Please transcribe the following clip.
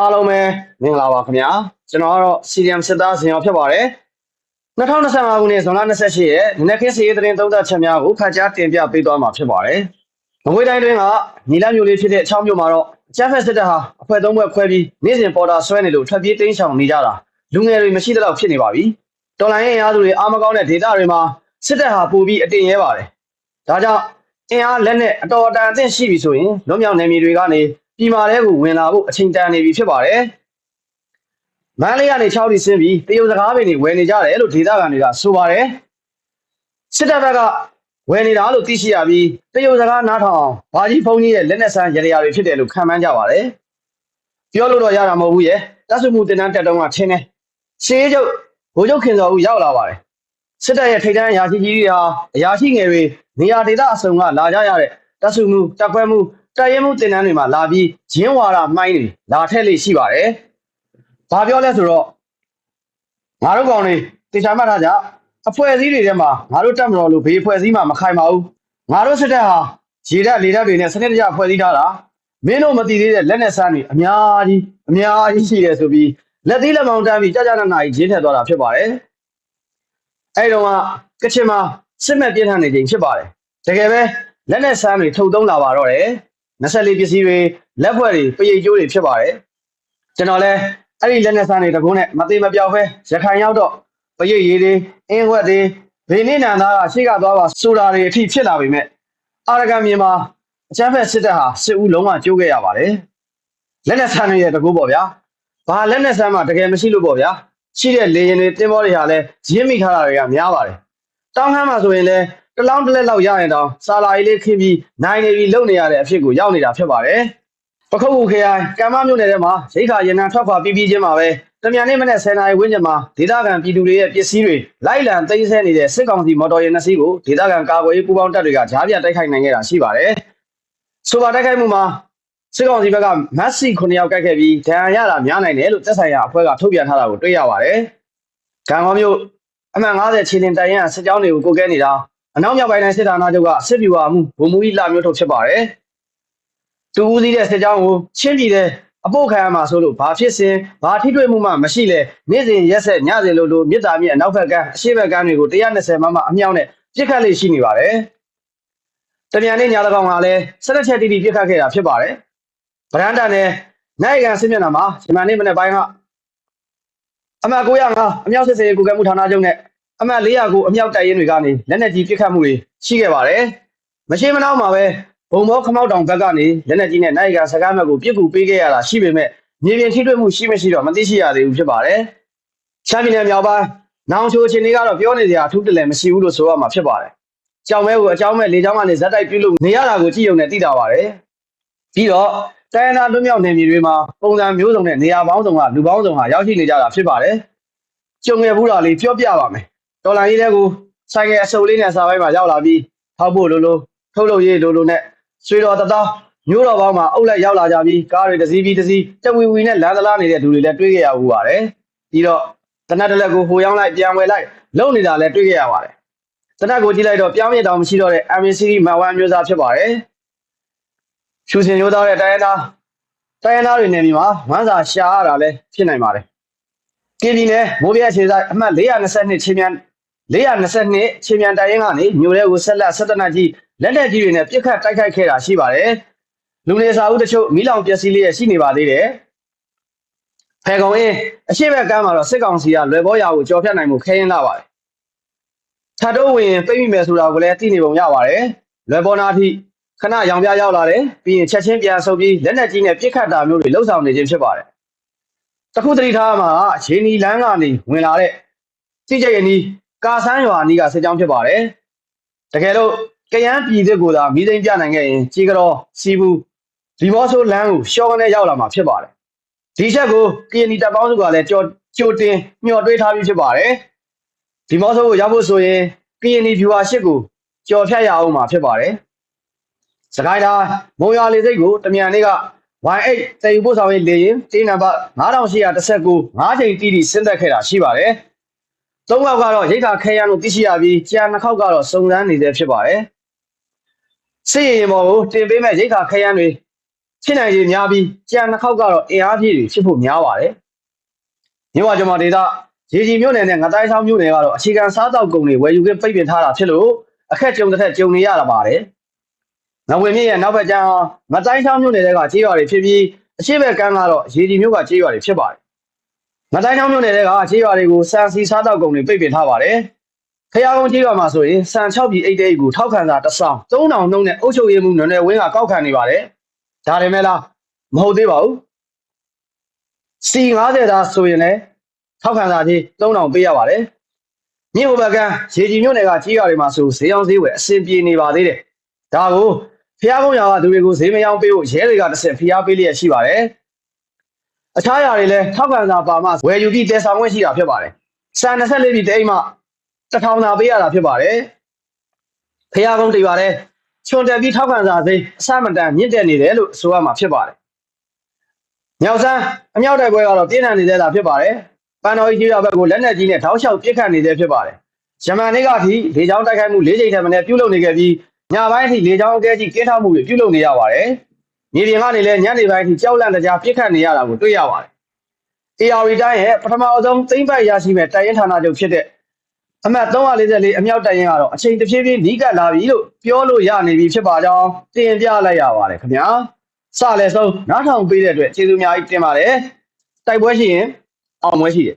အားလုံးပဲမင်္ဂလာပါခင်ဗျာကျွန်တော်ကတော့ CDM စစ်သားဇင်အောင်ဖြစ်ပါတယ်2025ခုနှစ်ဇွန်လ28ရက်နနက်ခင်းစီရေးသတင်းသုံးသပ်ချက်များကိုခန့်ကြားတင်ပြပေးသွားမှာဖြစ်ပါတယ်မကွေးတိုင်းတွင်းကညီလမျိုးလေးဖြစ်တဲ့အချောင်းမြို့မှာတော့အကြမ်းဖက်စစ်တပ်ဟာအဖွဲ့သုံးဘက်ခွဲပြီးနေ့စဉ်ပေါ်တာဆွဲနေလို့ထွက်ပြေးတိမ်းရှောင်နေကြတာလူငယ်တွေမရှိတော့ဖြစ်နေပါပြီတော်လိုင်းရင်အားသူတွေအားမကောင်းတဲ့ဒေသတွေမှာစစ်တပ်ဟာပိုပြီးအတင်ရဲပါတယ်ဒါကြောင့်အင်အားလက်နဲ့အတော်အတန်အသင့်ရှိပြီဆိုရင်လွတ်မြောက်နေမြေတွေကနေ ပြည်မာတဲ့ကိုဝင်လာဖို့အချိန်တန်နေပြီဖြစ်ပါတယ်။မန္တလေးကနေ6လီဆင်းပြီးတရုတ်စကားပင်တွေဝယ်နေကြတယ်လို့ဒေသခံတွေကဆိုပါတယ်။စစ်တပ်ဘက်ကဝယ်နေတာလို့သိရှိရပြီးတရုတ်စကားနားထောင်အောင်ဘာကြီးဖုန်းကြီးရဲ့လက်နက်ဆန်းရရတွေဖြစ်တယ်လို့ခံမှန်းကြပါတယ်။ပြောလို့တော့ရတာမဟုတ်ဘူးရဲ့။တပ်စုမှုတင်တန်းတက်တုံးကထင်းတယ်။ရှေးချုပ်ဘိုးချုပ်ခင်စော်ဦးရောက်လာပါတယ်။စစ်တပ်ရဲ့ထိပ်တန်းအရာရှိကြီးတွေဟာအရာရှိငယ်တွေနေရာဒေသအစုံကလာကြရတဲ့တပ်စုမှုတပ်ခွဲမှု တပ်ရဲမှုတင်တန်းတွေမှာလာပြီးဂျင်းဝါဒမှိုင်းတွေလာထက်လေးရှိပါတယ်။ဘာပြောလဲဆိုတော့ငါတို့ကောင်တွေတေချာမှတ်ထားကြအဖွဲ့အစည်းတွေထဲမှာငါတို့တက်မတော်လို့ဘေးအဖွဲ့အစည်းမှမခိုင်ပါဘူး။ငါတို့စစ်တပ်ဟာရေတပ်လေတပ်တွေနဲ့စနစ်တကျဖွဲ့စည်းထားတာမင်းတို့မသိသေးတဲ့လက်နဲ့စမ်းတွေအများကြီးအများကြီးရှိတယ်ဆိုပြီးလက်သေးလက်မောင်းတန်းပြီးကြာကြာနာနာကြီးဂျင်းထက်သွားတာဖြစ်ပါတယ်။အဲဒီတော့ကချင်မှာစစ်မဲ့ပြင်းထန်နေခြင်းဖြစ်ပါတယ်။တကယ်ပဲလက်နဲ့စမ်းတွေထုတ်သုံးလာပါတော့တယ်။ 24ပစ္စည်းတွေလက်ဖွဲ့တွေပရိတ်ကျိုးတွေဖြစ်ပါတယ်။ကျွန်တော်လဲအဲ့ဒီလက်နဲ့စမ်းတွေတကုန်းနဲ့မသေးမပြောက်ပဲရခိုင်ရောက်တော့ပရိတ်ရည်တွေအင်းဝက်တွေဘေးနေနန်သားကရှေ့ကသွားပါဆိုတာတွေအထိဖြစ်လာပေမဲ့အာရကန်မြေမှာအချမ်းဖက်စစ်တပ်ဟာစစ်ဦးလုံးဝကျိုးခဲ့ရပါတယ်။လက်နဲ့စမ်းတွေရဲ့တကူပေါ့ဗျာ။ဘာလက်နဲ့စမ်းမှတကယ်မရှိလို့ပေါ့ဗျာ။ရှိတဲ့လေရင်တွေတင်းဘောတွေဟာလည်းရင်းမိထားတာတွေကများပါတယ်။တောင်းဟမ်းမှာဆိုရင်လည်း တလောင်းတစ်လက်လောက်ရရင်တောင်စာလာကြီးလေးခင်းပြီးနိုင်နေပြီးလုံနေရတဲ့အဖြစ်ကိုရောက်နေတာဖြစ်ပါတယ်။ပခုတ်ကူခရိုင်ကံမမြို့နယ်ထဲမှာရိခါရန်နံထွက်ခွာပြီးပြီးချင်းမှာပဲတမြန်နေ့မနေ့10နာရီဝန်းကျင်မှာဒေသခံပြည်သူတွေရဲ့ပစ္စည်းတွေလိုက်လံသိမ်းဆည်းနေတဲ့စစ်ကောင်စီမော်တော်ယာဉ်နှစ်စီးကိုဒေသခံကာကွယ်ရေးပူးပေါင်းတပ်တွေကကြားပြတိုက်ခိုက်နိုင်ခဲ့တာရှိပါတယ်။ဆိုပါတိုက်ခိုက်မှုမှာစစ်ကောင်စီဘက်ကမတ်စီ9ယောက်ကိုက်ခဲ့ပြီးဒဏ်ရာရတာများနိုင်တယ်လို့သက်ဆိုင်ရာအဖွဲ့ကထုတ်ပြန်ထားတာကိုတွေ့ရပါတယ်။ကံကောမျိုးအမှန်90ခြေလင်တိုင်ရန်စစ်ကြောင်းတွေကိုကိုကဲနေတာ အနောက်မြောက်ပိုင်းတိုင်းစစ်ဌာနချုပ်ကစစ်ဗျူဟာမှုဗိုလ်မှူးကြီးလာမျိုးထုတ်ဖြစ်ပါတယ်။သူဦးစီးတဲ့စစ်ကြောင်းကိုချင်းပြည်တဲ့အဖို့ခံရမှာဆိုလို့ဘာဖြစ်စဉ်ဘာထိတွေ့မှုမှမရှိလဲနေ့စဉ်ရက်ဆက်ညစဉ်လို့လို့မြစ်တာမြစ်အနောက်ဘက်ကမ်းအရှေ့ဘက်ကမ်းတွေကို120မမအမြောက်နဲ့ပြစ်ခတ်လေးရှိနေပါတယ်။တမြန်နေ့ည၎င်းကလည်းဆက်လက်ချက်တီးတီးပြစ်ခတ်ခဲ့တာဖြစ်ပါတယ်။ဗရန်တာနဲ့နိုင်ကန်စစ်မျက်နှာမှာဒီမနေ့မနေ့ပိုင်းကအမှတ်905အမြောက်စစ်စေးကုကဲမှုဌာနချုပ်နဲ့ အမှတ်400ကိုအမြောက်တိုက်ရင်တွေကနေလက်နက်ကြီးပစ်ခတ်မှုတွေရှိခဲ့ပါတယ်။မရှိမနှောင်းမှာပဲဘုံဘောခမောက်တောင်ဘက်ကနေလက်နက်ကြီးနဲ့နိုင်ကန်စကားမဲ့ကိုပြစ်ကူပေးခဲ့ရတာရှိပေမဲ့မြေပြင်ထိတွေ့မှုရှိမရှိတော့မသိရှိရသေးဘူးဖြစ်ပါတယ်။ချမ်းပြည်နယ်မြောက်ပိုင်းနောင်ချိုချင်းတွေကတော့ပြောနေစရာအထူးတလည်းမရှိဘူးလို့ဆိုရမှာဖြစ်ပါတယ်။ကြောင်မဲကိုအကြောင်းမဲ့လေကြောင်းကနေဇက်တိုက်ပြုလို့နေရတာကိုကြည့်ုံနဲ့သိတာပါတယ်။ပြီးတော့တိုင်းနာလွတ်မြောက်နေမြေတွေမှာပုံစံမျိုးစုံနဲ့နေရာပေါင်းစုံကလူပေါင်းစုံဟာရောက်ရှိနေကြတာဖြစ်ပါတယ်။ကြုံခဲ့ဘူးတာလေးပြောပြပါမယ်။ ဒေါ်လာကြီးတဲ့ကိုဆိုင်ကယ်အစုပ်လေးနဲ့စာပိုင်းမှာရောက်လာပြီးထောက်ဖို့လိုလိုထုတ်လို့ရေးလိုလိုနဲ့ဆွေတော်တသောမျိုးတော်ပေါင်းမှာအုပ်လိုက်ရောက်လာကြပြီးကားတွေတစ်စီးပြီးတစ်စီးတဝီဝီနဲ့လမ်းသလားနေတဲ့လူတွေလည်းတွေ့ခဲ့ရဘူးပါတယ်။ပြီးတော့တနတ်တလက်ကိုဟိုရောက်လိုက်ပြန်ဝယ်လိုက်လုံနေတာလည်းတွေ့ခဲ့ရပါတယ်။တနတ်ကိုကြည့်လိုက်တော့ပြောင်းမြစ်တောင်မရှိတော့တဲ့ MCD မဝမ်းမျိုးသားဖြစ်ပါတယ်။ဖြူစင်မျိုးသားတဲ့တိုင်းရင်းသားတိုင်းရင်းသားတွေနေပြီမှာဝမ်းစာရှာရတာလည်းဖြစ်နိုင်ပါတယ်။ကင်းပြည်နယ်မိုးပြဲခြေဆိုင်အမှတ်422ချင်းမြန် 422ချင်းမြန်တိုင်းရင်းကနေမြို့ရဲကိုဆက်လက်ဆက်တနတ်ကြီးလက်လက်ကြီးတွေနဲ့ပြစ်ခတ်တိုက်ခိုက်ခဲ့တာရှိပါတယ်။လူနေစာအုပ်တချို့မီးလောင်ပျက်စီးလေးရရှိနေပါသေးတယ်။ဖယ်ကောင်အင်းအရှိဘက်ကမ်းမှာတော့စစ်ကောင်စီကလွယ်ဘောရာကိုကြော်ဖြတ်နိုင်မှုခဲရင်လာပါတယ်။ထတ်တော့ဝင်ပြိမိမယ်ဆိုတာကိုလည်းသိနေပုံရပါတယ်။လွယ်ဘောနာအထိခဏရောင်ပြရောက်လာတယ်ပြီးရင်ချက်ချင်းပြန်ဆုပ်ပြီးလက်နက်ကြီးနဲ့ပြစ်ခတ်တာမျိုးတွေလှုပ်ဆောင်နေခြင်းဖြစ်ပါတယ်။တခုတတိထားမှာရေနီလန်းကနေဝင်လာတဲ့ကြည့်ကြရဲ့နီး ကာဆန်းရွာနီးကစစ်ကြောင်းဖြစ်ပါတယ်။တကယ်လို့ကရန်ပြည်သစ်ကိုသာမိသိမ့်ပြနိုင်ခဲ့ရင်ကြီးကြောစီဘူးဒီဘောဆိုလမ်းကိုရှော့ကနေရောက်လာမှာဖြစ်ပါတယ်ဒီချက်ကိုကရင်နီတပ်ပေါင်းစုကလည်းကြော်ကြိုတင်မျှော်တွေးထားပြီးဖြစ်ပါတယ်ဒီဘောဆိုကိုရောက်ဖို့ဆိုရင်ကရင်နီဗျူဟာရှစ်ကိုကြော်ဖြတ်ရအောင်မှာဖြစ်ပါတယ်စကိုင်းတိုင်းမုံရွာလေစိတ်ကိုတမြန်လေးက Y8 တည်ယူပို့ဆောင်ရေးလေရင်တင်းနံပါတ်9819 5ချိန်တီးတီဆင်းသက်ခဲ့တာရှိပါတယ် သုံးခေါက်ကတော့ရိတ်ခါခဲရန်လို့သိရှိရပြီးကျန်နှစ်ခေါက်ကတော့စုံစမ်းနေသေးဖြစ်ပါတယ်စစ်ရင်ဘော်ကိုတင်ပေးမဲ့ရိတ်ခါခဲရန်တွေဖြစ်နိုင်ရည်များပြီးကြံနှစ်ခေါက်ကတော့အင်အားပြည့်တွေဖြစ်ဖို့များပါတယ်မြို့ဝကျွန်မဒေသရေကြီးမြို့နယ်နဲ့ငတိုင်းချောင်းမြို့နယ်ကတော့အခြေခံစားတောက်ကုန်တွေဝယ်ယူခွင့်ပိတ်ပင်ထားတာဖြစ်လို့အခက်ကြုံတစ်ထက်ကြုံနေရတာပါတယ်ငဝင်မြင့်ရဲ့နောက်ဘက်ကျန်းငတိုင်းချောင်းမြို့နယ်တွေကကြေးရွာတွေဖြစ်ပြီးအရှိဘက်ကန်းကတော့ရေကြီးမြို့ကကြေးရွာတွေဖြစ်ပါတယ် ငတိုင်းချောင်းမြို့နယ်တွေကကြေးရွာတွေကိုစံစီစားတောက်ကုန်တွေပိတ်ပင်ထားပါတယ်ဖျားကုန်းကြီးရွာမှာဆိုရင်စံ6ပြည်အိတ်တိတ်ကိုထောက်ခံစာတစ်စောင်း3000နှုန်းနဲ့အုပ်ချုပ်ရေးမှုနွယ်နယ်ဝင်းကကောက်ခံနေပါတယ်။ဒါတယ်မဲ့လားမဟုတ်သေးပါဘူး။ C90 သားဆိုရင်လည်းထောက်ခံစာကြီး3000ပေးရပါတယ်။မြို့ဘက်ကရေကြီးမြို့နယ်ကကြီးရွာတွေမှာဆိုဈေးအောင်ဈေးဝယ်အဆင်ပြေနေပါသေးတယ်။ဒါကိုဖျားကုန်းရွာကသူတွေကိုဈေးမယောင်းပေးဖို့ရဲတွေကတစ်ဆင့်ဖျားပေးလျက်ရှိပါတယ်။ အခြားရွာတွေလည်းထောက်ခံစာပါမှဝယ်ယူပြီးတည်ဆောင်ခွင့်ရှိတာဖြစ်ပါတယ်။စံ24ပြည်တိတ်မှတစ်ထောင်သာပေးရတာဖြစ်ပါတယ်။ဖះကုန်းတရွာတဲ့ချွန်တက်ပြီးထောက်ခံစာစိအစမတန်မြင့်တက်နေတယ်လို့ဆိုရမှာဖြစ်ပါတယ်။မြောက်ဆန်းအမြောက်တိုက်ပွဲကတော့ပြင်းထန်နေသေးတာဖြစ်ပါတယ်။ပန်တော်ကြီးရွာဘက်ကိုလက်နက်ကြီးနဲ့ထောက်လျှောက်ပစ်ခတ်နေသေးဖြစ်ပါတယ်။ဂျမန်နေ့ကအထိလေကြောင်းတိုက်ခိုက်မှု၄ချိန်ထက်မနည်းပြုလုပ်နေခဲ့ပြီးညပိုင်းအထိလေကြောင်းအကဲကြီးကင်းထောက်မှုတွေပြုလုပ်နေရပါတယ်။ မြေပြင်ကနေလည်းညနေပိုင်းအထိကြောက်လန့်တကြားပစ်ခတ်နေရတာကိုတွေ့ရပါတယ်။ AR တိုင်းရဲ့ပထမအဆုံးသိမ့်ပိုက်ရရှိမဲ့တိုင်ရင်ဌာနချုပ်ဖြစ်တဲ့အမှတ်344အမြောက်တိုင်ရင်ကတော့အချိန်တစ်ဖြည်းဖြည်းနီးကပ်လာပြီလို့ပြောလို့ရနေပြီဖြစ်ပါကြောင်းတင်ပြလိုက်ရပါတယ်ခင်ဗျာစလည်းဆုံးနားထောင်ပေးတဲ့အတွက်ကျေးဇူးအများကြီးတင်ပါတယ်တိုက်ပွဲရှိရင်အောင်ပွဲရှိတယ်